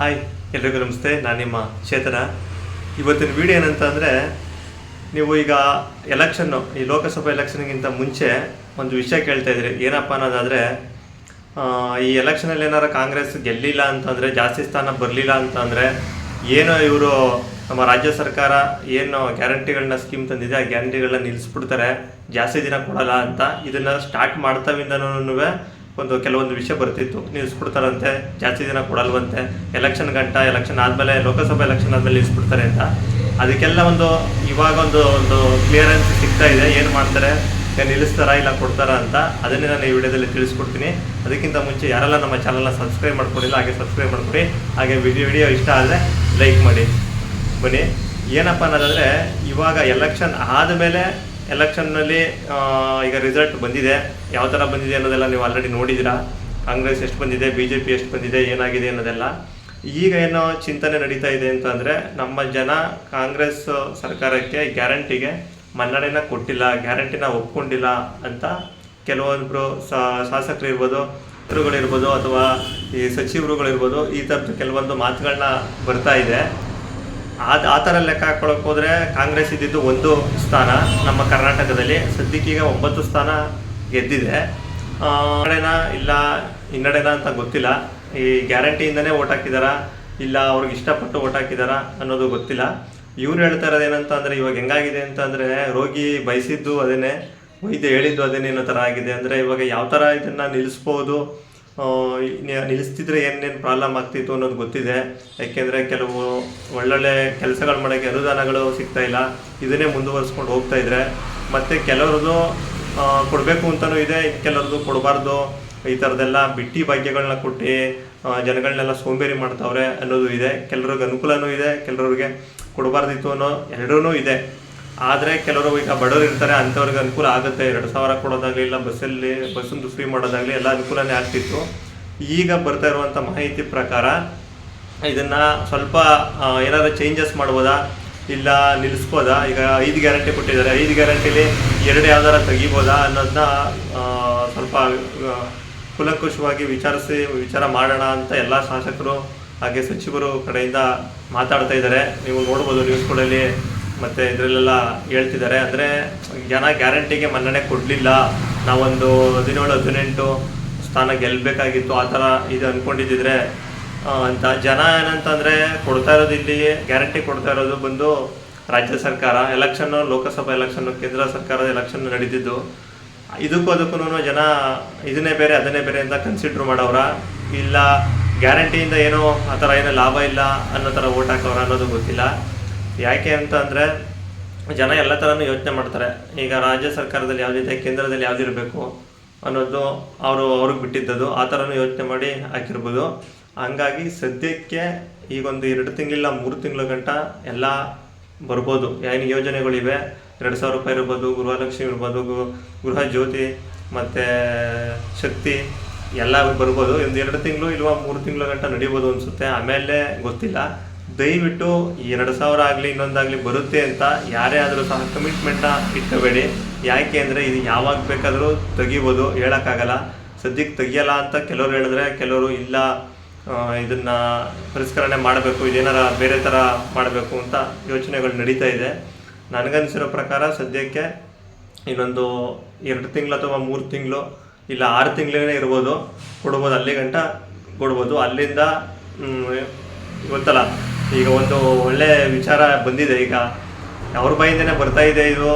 Hi, ಎಲ್ರಿಗೂ ನಮಸ್ತೆ. ನಾನು ನಿಮ್ಮ ಚೇತನ. ಇವತ್ತಿನ ವಿಡಿಯೋ ಏನಂತ ಅಂದರೆ ನೀವು ಈಗ ಎಲೆಕ್ಷನ್ನು ಈ ಲೋಕಸಭಾ ಎಲೆಕ್ಷನ್ಗಿಂತ ಮುಂಚೆ ಒಂದು ವಿಷಯ ಕೇಳ್ತಾ ಇದ್ರಿ. ಏನಪ್ಪ ಅನ್ನೋದಾದರೆ ಈ ಎಲೆಕ್ಷನಲ್ಲಿ ಏನಾರು ಕಾಂಗ್ರೆಸ್ ಗೆಲ್ಲಿಲ್ಲ ಅಂತಂದರೆ, ಜಾಸ್ತಿ ಸ್ಥಾನ ಬರಲಿಲ್ಲ ಅಂತಂದರೆ, ಏನು ಇವರು ನಮ್ಮ ರಾಜ್ಯ ಸರ್ಕಾರ ಏನು ಗ್ಯಾರಂಟಿಗಳನ್ನ ಸ್ಕೀಮ್ ತಂದಿದೆ, ಆ ಗ್ಯಾರಂಟಿಗಳನ್ನ ನಿಲ್ಲಿಸ್ಬಿಡ್ತಾರೆ ಜಾಸ್ತಿ ದಿನ ಕೊಡಲ್ಲ ಅಂತ ಇದನ್ನು ಸ್ಟಾರ್ಟ್ ಮಾಡ್ತಾವಿಂದನೂ ಒಂದು ಕೆಲವೊಂದು ವಿಷಯ ಬರ್ತಿತ್ತು. ನಿಲ್ಲಿಸ್ಬಿಡ್ತಾರಂತೆ ಜಾಸ್ತಿ ದಿನ ಕೊಡಲ್ವಂತೆ. ಎಲೆಕ್ಷನ್ ಗಂಟ ಎಲೆಕ್ಷನ್ ಆದಮೇಲೆ, ಲೋಕಸಭಾ ಎಲೆಕ್ಷನ್ ಆದಮೇಲೆ ನಿಲ್ಲಿಸ್ಬಿಡ್ತಾರೆ ಅಂತ. ಅದಕ್ಕೆಲ್ಲ ಒಂದು, ಇವಾಗ ಒಂದು ಒಂದು ಕ್ಲಿಯರೆನ್ಸ್ ಸಿಗ್ತಾ ಇದೆ. ಏನು ಮಾಡ್ತಾರೆ? ನಿಲ್ಲಿಸ್ತಾರಾ ಇಲ್ಲ ಕೊಡ್ತಾರಾ ಅಂತ ಅದನ್ನೇ ನಾನು ಈ ವಿಡಿಯೋದಲ್ಲಿ ತಿಳಿಸ್ಕೊಡ್ತೀನಿ. ಅದಕ್ಕಿಂತ ಮುಂಚೆ ಯಾರೆಲ್ಲ ನಮ್ಮ ಚಾನಲ್ನ ಸಬ್ಸ್ಕ್ರೈಬ್ ಮಾಡ್ಕೊಂಡಿಲ್ಲ, ಹಾಗೆ ಸಬ್ಸ್ಕ್ರೈಬ್ ಮಾಡ್ಕೊಡಿ. ಹಾಗೆ ವಿಡಿಯೋ ವಿಡಿಯೋ ಇಷ್ಟ ಆದರೆ ಲೈಕ್ ಮಾಡಿ. ಬನ್ನಿ. ಏನಪ್ಪ ಅನ್ನೋದಾದರೆ, ಇವಾಗ ಎಲೆಕ್ಷನ್ ಆದಮೇಲೆ ಎಲೆಕ್ಷನ್ನಲ್ಲಿ ಈಗ ರಿಸಲ್ಟ್ ಬಂದಿದೆ. ಯಾವ ಥರ ಬಂದಿದೆ ಅನ್ನೋದೆಲ್ಲ ನೀವು ಆಲ್ರೆಡಿ ನೋಡಿದ್ದೀರಾ? ಕಾಂಗ್ರೆಸ್ ಎಷ್ಟು ಬಂದಿದೆ? ಬಿ ಜೆ ಪಿ ಎಷ್ಟು ಬಂದಿದೆ? ಏನಾಗಿದೆ ಅನ್ನೋದೆಲ್ಲ. ಈಗ ಏನೋ ಚಿಂತನೆ ನಡೀತಾ ಇದೆ ಅಂತಂದರೆ ನಮ್ಮ ಜನ ಕಾಂಗ್ರೆಸ್ ಸರ್ಕಾರಕ್ಕೆ ಗ್ಯಾರಂಟಿಗೆ ಮನ್ನಣೆನ ಕೊಟ್ಟಿಲ್ಲ, ಗ್ಯಾರಂಟಿನ ಒಪ್ಕೊಂಡಿಲ್ಲ ಅಂತ ಕೆಲವೊಬ್ಬರು ಶಾಸಕರು ಇರ್ಬೋದು ಮಂತ್ರಿಗಳಿರ್ಬೋದು ಅಥವಾ ಈ ಸಚಿವರುಗಳಿರ್ಬೋದು, ಈ ಥರದ ಕೆಲವೊಂದು ಮಾತುಗಳನ್ನ ಬರ್ತಾ ಇದೆ. ಆ- ಆ ಥರ ಲೆಕ್ಕ ಹಾಕೊಳಕ್ಕೆ ಹೋದರೆ ಕಾಂಗ್ರೆಸ್ ಇದ್ದಿದ್ದು ಒಂದು ಸ್ಥಾನ ನಮ್ಮ ಕರ್ನಾಟಕದಲ್ಲಿ. ಸದ್ಯಕ್ಕೀಗ ಒಂಬತ್ತು ಸ್ಥಾನ ಗೆದ್ದಿದೆ. ಹಿನ್ನಡೆನಾ ಇಲ್ಲ ಹಿನ್ನಡೆನಾ ಅಂತ ಗೊತ್ತಿಲ್ಲ. ಈ ಗ್ಯಾರಂಟಿಯಿಂದನೇ ಓಟ್ ಹಾಕಿದಾರಾ, ಇಲ್ಲ ಅವ್ರಿಗೆ ಇಷ್ಟಪಟ್ಟು ಓಟ್ ಹಾಕಿದಾರಾ ಅನ್ನೋದು ಗೊತ್ತಿಲ್ಲ. ಇವ್ರು ಹೇಳ್ತಾ ಇರೋದು ಏನಂತ ಅಂದರೆ, ಇವಾಗ ಹೆಂಗಾಗಿದೆ ಅಂತ ಅಂದರೆ, ರೋಗಿ ಬಯಸಿದ್ದು ಅದೇನೆ, ವೈದ್ಯ ಹೇಳಿದ್ದು ಅದೇನೆ ಅನ್ನೋ ಥರ ಆಗಿದೆ ಅಂದರೆ, ಇವಾಗ ಯಾವ ಥರ ಇದನ್ನು ನಿಲ್ಲಿಸ್ಬೋದು ನಿಲ್ಲಿಸ್ತಿದ್ರೆ ಏನೇನು ಪ್ರಾಬ್ಲಮ್ ಆಗ್ತಿತ್ತು ಅನ್ನೋದು ಗೊತ್ತಿದೆ. ಯಾಕೆಂದರೆ ಕೆಲವು ಒಳ್ಳೊಳ್ಳೆ ಕೆಲಸಗಳು ಮಾಡೋಕ್ಕೆ ಅನುದಾನಗಳು ಸಿಗ್ತಾ ಇಲ್ಲ. ಇದನ್ನೇ ಮುಂದುವರಿಸ್ಕೊಂಡು ಹೋಗ್ತಾ ಇದ್ರೆ. ಮತ್ತು ಕೆಲವ್ರದ್ದು ಕೊಡಬೇಕು ಅಂತಲೂ ಇದೆ. ಕೆಲವ್ರದ್ದು ಕೊಡಬಾರ್ದು. ಈ ಥರದ್ದೆಲ್ಲ ಬಿಟ್ಟಿ ಭಾಗ್ಯಗಳನ್ನ ಕೊಟ್ಟು ಜನಗಳನ್ನೆಲ್ಲ ಸೋಂಬೇರಿ ಮಾಡ್ತಾವ್ರೆ ಅನ್ನೋದು ಇದೆ. ಕೆಲವ್ರಿಗೆ ಅನುಕೂಲನೂ ಇದೆ. ಕೆಲವ್ರಿಗೆ ಕೊಡಬಾರ್ದಿತ್ತು ಅನ್ನೋ ಎರಡೂ ಇದೆ. ಆದರೆ ಕೆಲವರು ಈಗ ಬಡವರು ಇರ್ತಾರೆ, ಅಂಥವ್ರಿಗೆ ಅನುಕೂಲ ಆಗುತ್ತೆ. ಎರಡು ಸಾವಿರ ಕೊಡೋದಾಗಲಿ, ಇಲ್ಲ ಬಸ್ಸಲ್ಲಿ, ಬಸ್ಸನ್ನು ಫ್ರೀ ಮಾಡೋದಾಗಲಿ ಎಲ್ಲ ಅನುಕೂಲನೇ ಆಗ್ತಿತ್ತು. ಈಗ ಬರ್ತಾ ಇರುವಂಥ ಮಾಹಿತಿ ಪ್ರಕಾರ ಇದನ್ನ ಸ್ವಲ್ಪ ಏನಾದರೂ ಚೇಂಜಸ್ ಮಾಡ್ಬೋದಾ? ಇಲ್ಲ ನಿಲ್ಲಿಸ್ಬೋದಾ? ಈಗ ಐದು ಗ್ಯಾರಂಟಿ ಕೊಟ್ಟಿದ್ದಾರೆ. ಐದು ಗ್ಯಾರಂಟಿಲಿ ಎರಡು ಯಾವ್ದಾರ ತೆಗಿಬೋದಾ ಅನ್ನೋದನ್ನ ಸ್ವಲ್ಪ ಕುಲಂಕುಷವಾಗಿ ವಿಚಾರಿಸಿ, ವಿಚಾರ ಮಾಡೋಣ ಅಂತ ಎಲ್ಲ ಶಾಸಕರು, ಹಾಗೆ ಸಚಿವರು ಕಡೆಯಿಂದ ಮಾತಾಡ್ತಾ ಇದ್ದಾರೆ. ನೀವು ನೋಡ್ಬೋದು ನ್ಯೂಸ್ಗಳಲ್ಲಿ ಮತ್ತು ಇದರಲ್ಲೆಲ್ಲ ಹೇಳ್ತಿದ್ದಾರೆ. ಅಂದರೆ ಜನ ಗ್ಯಾರಂಟಿಗೆ ಮನ್ನಣೆ ಕೊಡಲಿಲ್ಲ. ನಾವೊಂದು ಹದಿನೇಳು, ಹದಿನೆಂಟು ಸ್ಥಾನ ಗೆಲ್ಲಬೇಕಾಗಿತ್ತು ಆ ಥರ ಇದು ಅಂದ್ಕೊಂಡಿದ್ದಿದ್ರೆ ಅಂತ ಜನ ಏನಂತಂದರೆ ಕೊಡ್ತಾ ಇರೋದು ಇಲ್ಲಿ, ಗ್ಯಾರಂಟಿ ಕೊಡ್ತಾ ಇರೋದು ಬಂದು ರಾಜ್ಯ ಸರ್ಕಾರ. ಎಲೆಕ್ಷನ್ನು, ಲೋಕಸಭಾ ಎಲೆಕ್ಷನ್ನು, ಕೇಂದ್ರ ಸರ್ಕಾರದ ಎಲೆಕ್ಷನ್ ನಡೀತಿದ್ದು. ಇದಕ್ಕೂ ಅದಕ್ಕೂ ಜನ ಇದನ್ನೇ ಬೇರೆ, ಅದನ್ನೇ ಬೇರೆ ಅಂತ ಕನ್ಸಿಡ್ರ್ ಮಾಡೋರ ಇಲ್ಲ, ಗ್ಯಾರಂಟಿಯಿಂದ ಏನೋ ಆ ಥರ ಏನೋ ಲಾಭ ಇಲ್ಲ ಅನ್ನೋ ಥರ ಓಟ್ ಹಾಕೋರ ಅನ್ನೋದು ಗೊತ್ತಿಲ್ಲ. ಯಾಕೆ ಅಂತ ಅಂದರೆ ಜನ ಎಲ್ಲ ಥರನೂ ಯೋಚನೆ ಮಾಡ್ತಾರೆ. ಈಗ ರಾಜ್ಯ ಸರ್ಕಾರದಲ್ಲಿ ಯಾವುದಿದೆ ಕೇಂದ್ರದಲ್ಲಿ ಯಾವುದಿರಬೇಕು ಅನ್ನೋದು ಅವರು ಅವ್ರಿಗೆ ಬಿಟ್ಟಿದ್ದದು ಆ ಥರನೂ ಯೋಚನೆ ಮಾಡಿ ಹಾಕಿರ್ಬೋದು. ಹಂಗಾಗಿ ಸದ್ಯಕ್ಕೆ ಈಗೊಂದು ಎರಡು ತಿಂಗಳಿಲ್ಲ ಮೂರು ತಿಂಗಳ ಗಂಟ ಎಲ್ಲ ಬರ್ಬೋದು. ಏನು ಯೋಜನೆಗಳಿವೆ ಎರಡು ಸಾವಿರ ರೂಪಾಯಿ ಇರ್ಬೋದು, ಗೃಹಲಕ್ಷ್ಮಿ ಇರ್ಬೋದು ಗೃಹ ಜ್ಯೋತಿ ಮತ್ತು ಶಕ್ತಿ ಎಲ್ಲ ಬರ್ಬೋದು. ಒಂದು ಎರಡು ತಿಂಗಳು ಇಲ್ವಾ ಮೂರು ತಿಂಗಳ ಗಂಟ ನಡಿಬೋದು ಅನಿಸುತ್ತೆ. ಆಮೇಲೆ ಗೊತ್ತಿಲ್ಲ. ದಯವಿಟ್ಟು ಈ ಎರಡು ಸಾವಿರ ಆಗಲಿ, ಇನ್ನೊಂದಾಗಲಿ ಬರುತ್ತೆ ಅಂತ ಯಾರೇ ಆದರೂ ಸಹ ಕಮಿಟ್ಮೆಂಟ್ನ ಇಟ್ಕೋಬೇಡಿ ಯಾಕೆ ಅಂದರೆ ಇದು ಯಾವಾಗ ಬೇಕಾದರೂ ತೆಗಿಬೋದು, ಹೇಳೋಕ್ಕಾಗಲ್ಲ. ಸದ್ಯಕ್ಕೆ ತೆಗಿಯಲ್ಲ ಅಂತ ಕೆಲವರು ಹೇಳಿದ್ರೆ ಕೆಲವರು ಇಲ್ಲ ಇದನ್ನು ಪರಿಷ್ಕರಣೆ ಮಾಡಬೇಕು, ಇದೇನಾರ ಬೇರೆ ಥರ ಮಾಡಬೇಕು ಅಂತ ಯೋಚನೆಗಳು ನಡೀತಾ ಇದೆ. ನನಗನ್ಸಿರೋ ಪ್ರಕಾರ ಸದ್ಯಕ್ಕೆ ಇನ್ನೊಂದು ಎರಡು ತಿಂಗಳು ಅಥವಾ ಮೂರು ತಿಂಗಳು ಇಲ್ಲ ಆರು ತಿಂಗಳೇ ಇರ್ಬೋದು. ಕೊಡ್ಬೋದು ಅಲ್ಲಿಗಂಟ ಕೊಡ್ಬೋದು. ಅಲ್ಲಿಂದ ಗೊತ್ತಲ್ಲ. ಈಗ ಒಂದು ಒಳ್ಳೆ ವಿಚಾರ ಬಂದಿದೆ. ಈಗ ಅವ್ರ ಬಾಯಿಂದನೇ ಬರ್ತಾ ಇದೆ ಇದು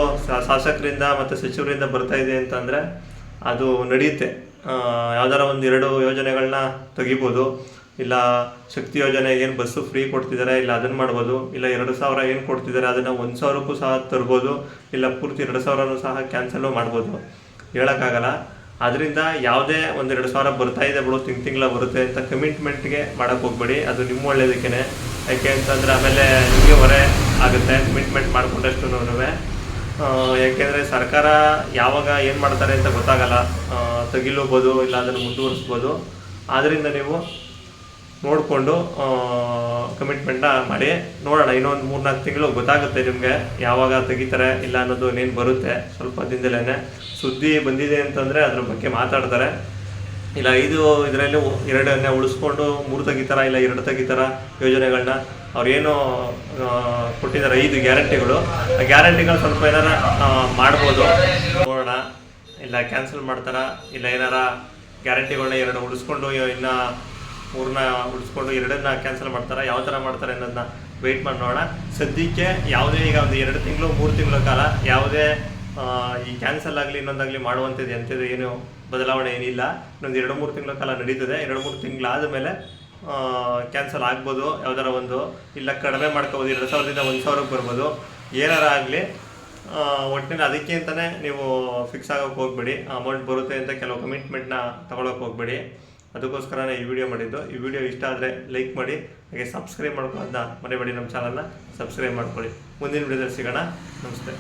ಶಾಸಕರಿಂದ ಮತ್ತು ಸಚಿವರಿಂದ ಬರ್ತಾ ಇದೆ ಅಂತಂದರೆ ಅದು ನಡೆಯುತ್ತೆ. ಯಾವ್ದಾರ ಒಂದು ಎರಡು ಯೋಜನೆಗಳನ್ನ ತೆಗಿಬೋದು. ಇಲ್ಲ ಶಕ್ತಿ ಯೋಜನೆ ಏನು ಬಸ್ಸು ಫ್ರೀ ಕೊಡ್ತಿದ್ದಾರೆ ಇಲ್ಲ ಅದನ್ನು ಮಾಡ್ಬೋದು. ಇಲ್ಲ ಎರಡು ಸಾವಿರ ಏನು ಕೊಡ್ತಿದ್ದಾರೆ ಅದನ್ನು ಒಂದು ಸಾವಿರಕ್ಕೂ ಸಹ ತರ್ಬೋದು. ಇಲ್ಲ ಪೂರ್ತಿ ಎರಡು ಸಾವಿರನೂ ಸಹ ಕ್ಯಾನ್ಸಲು ಮಾಡ್ಬೋದು. ಹೇಳೋಕ್ಕಾಗಲ್ಲ. ಅದರಿಂದ ಯಾವುದೇ ಒಂದು ಎರಡು ಸಾವಿರ ಬರ್ತಾ ಇದೆ ಬಿಡು ತಿಂಗ್ ತಿಂಗಳ ಬರುತ್ತೆ ಅಂತ ಕಮಿಟ್ಮೆಂಟ್ಗೆ ಮಾಡೋಕ್ಕೆ ಹೋಗ್ಬೇಡಿ. ಅದು ನಿಮ್ಮ ಒಳ್ಳೇದಕ್ಕೇ ಯಾಕೆ ಅಂತಂದರೆ ಆಮೇಲೆ ನಿಮಗೆ ಹೊರೆ ಆಗುತ್ತೆ ಕಮಿಟ್ಮೆಂಟ್ ಮಾಡಿಕೊಂಡಷ್ಟು ಯಾಕೆಂದರೆ ಸರ್ಕಾರ ಯಾವಾಗ ಏನು ಮಾಡ್ತಾರೆ ಅಂತ ಗೊತ್ತಾಗಲ್ಲ. ತಗಿಲೋಬೋದು, ಇಲ್ಲ ಅದನ್ನು ಮುಂದುವರಿಸ್ಬೋದು. ಆದ್ದರಿಂದ ನೀವು ನೋಡಿಕೊಂಡು ಕಮಿಟ್ಮೆಂಟ್ನ ಮಾಡಿ ನೋಡೋಣ. ಇನ್ನೊಂದು ಮೂರ್ನಾಲ್ಕು ತಿಂಗಳು ಗೊತ್ತಾಗುತ್ತೆ ನಿಮಗೆ ಯಾವಾಗ ತೆಗಿತಾರೆ, ಇಲ್ಲ ಅನ್ನೋದು ಇನ್ನೇನು ಬರುತ್ತೆ. ಸ್ವಲ್ಪ ದಿನದಲ್ಲೇ ಸುದ್ದಿ ಬಂದಿದೆ ಅಂತಂದರೆ ಅದ್ರ ಬಗ್ಗೆ ಮಾತಾಡ್ತಾರೆ. ಇಲ್ಲ ಐದು ಇದರಲ್ಲಿ ಎರಡನ್ನೇ ಉಳಿಸ್ಕೊಂಡು ಮೂರು ತೆಗಿತಾರ ಇಲ್ಲ ಎರಡು ತೆಗಿತಾರ ಯೋಜನೆಗಳನ್ನ ಅವ್ರು ಏನು ಕೊಟ್ಟಿದ್ದಾರೆ ಐದು ಗ್ಯಾರಂಟಿಗಳು. ಆ ಗ್ಯಾರಂಟಿಗಳು ಸ್ವಲ್ಪ ಏನಾರ ಮಾಡ್ಬೋದು. ನೋಡೋಣ. ಇಲ್ಲ, ಕ್ಯಾನ್ಸಲ್ ಮಾಡ್ತಾರ? ಇಲ್ಲ, ಏನಾರ ಗ್ಯಾರಂಟಿಗಳನ್ನ ಎರಡು ಉಳಿಸ್ಕೊಂಡು ಇನ್ನ ಮೂರನ್ನ ಉಳಿಸ್ಕೊಂಡು ಎರಡನ್ನ ಕ್ಯಾನ್ಸಲ್ ಮಾಡ್ತಾರ? ಯಾವ ಥರ ಮಾಡ್ತಾರೆ ಅನ್ನೋದನ್ನ ವೆಯ್ಟ್ ಮಾಡಿ ನೋಡೋಣ. ಸದ್ಯಕ್ಕೆ ಯಾವುದೇ ಈಗ ಒಂದು ಎರಡು ತಿಂಗಳು, ಮೂರು ತಿಂಗಳ ಕಾಲ ಯಾವುದೇ ಈ ಕ್ಯಾನ್ಸಲ್ ಆಗಲಿ, ಇನ್ನೊಂದಾಗಲಿ ಮಾಡುವಂಥದ್ದು ಎಂಥದ್ದು ಏನು ಬದಲಾವಣೆ ಏನಿಲ್ಲ. ಇನ್ನೊಂದು ಎರಡು ಮೂರು ತಿಂಗಳ ಕಾಲ ನಡೀತದೆ. ಎರಡು ಮೂರು ತಿಂಗಳಾದ ಮೇಲೆ ಕ್ಯಾನ್ಸಲ್ ಆಗ್ಬೋದು, ಯಾವ್ದಾರ ಒಂದು. ಇಲ್ಲ, ಕಡಿಮೆ ಮಾಡ್ಕೋಬೋದು. ಎರಡು ಸಾವಿರದಿಂದ ಒಂದು ಸಾವಿರಕ್ಕೆ ಬರ್ಬೋದು. ಏನಾರ ಆಗಲಿ ಒಟ್ಟಿನಲ್ಲಿ ಅದಕ್ಕೆ ಅಂತಲೇ ನೀವು ಫಿಕ್ಸ್ ಆಗೋಕ್ಕೆ ಹೋಗ್ಬೇಡಿ. ಅಮೌಂಟ್ ಬರುತ್ತೆ ಅಂತ ಕೆಲವು ಕಮಿಟ್ಮೆಂಟ್ನ ತಗೊಳಕ್ಕೆ ಹೋಗ್ಬೇಡಿ. ಅದಕ್ಕೋಸ್ಕರನೇ ಈ ವಿಡಿಯೋ ಮಾಡಿದ್ದು. ಈ ವಿಡಿಯೋ ಇಷ್ಟ ಆದರೆ ಲೈಕ್ ಮಾಡಿ, ಹಾಗೆ ಸಬ್ಸ್ಕ್ರೈಬ್ ಮಾಡ್ಕೊಳ್ಳೋದನ್ನ ಮನೆಬೇಡಿ ನಮ್ಮ ಚಾನಲ್ನ ಸಬ್ಸ್ಕ್ರೈಬ್ ಮಾಡ್ಕೊಳ್ಳಿ. ಮುಂದಿನ ವಿಡಿಯೋದಲ್ಲಿ ಸಿಗೋಣ. ನಮಸ್ತೆ.